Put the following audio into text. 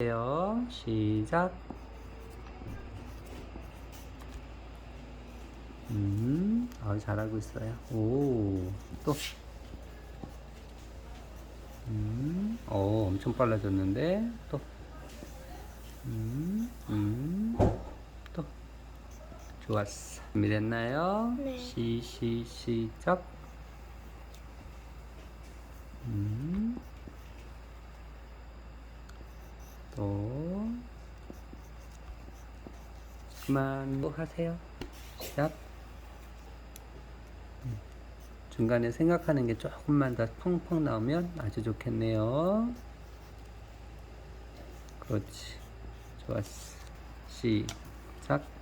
해요. 시작. 음, 아, 잘하고 있어요. 오, 또. 음, 어, 엄청 빨라졌는데, 또. 음, 음, 또. 좋았어. 준비됐나요? 네. 시, 시, 시작. 또. 그만 또 하세요. 시작. 음. 중간에 생각하는 게 조금만 더 펑펑 나오면 아주 좋겠네요. 그렇지. 좋았어. 시작.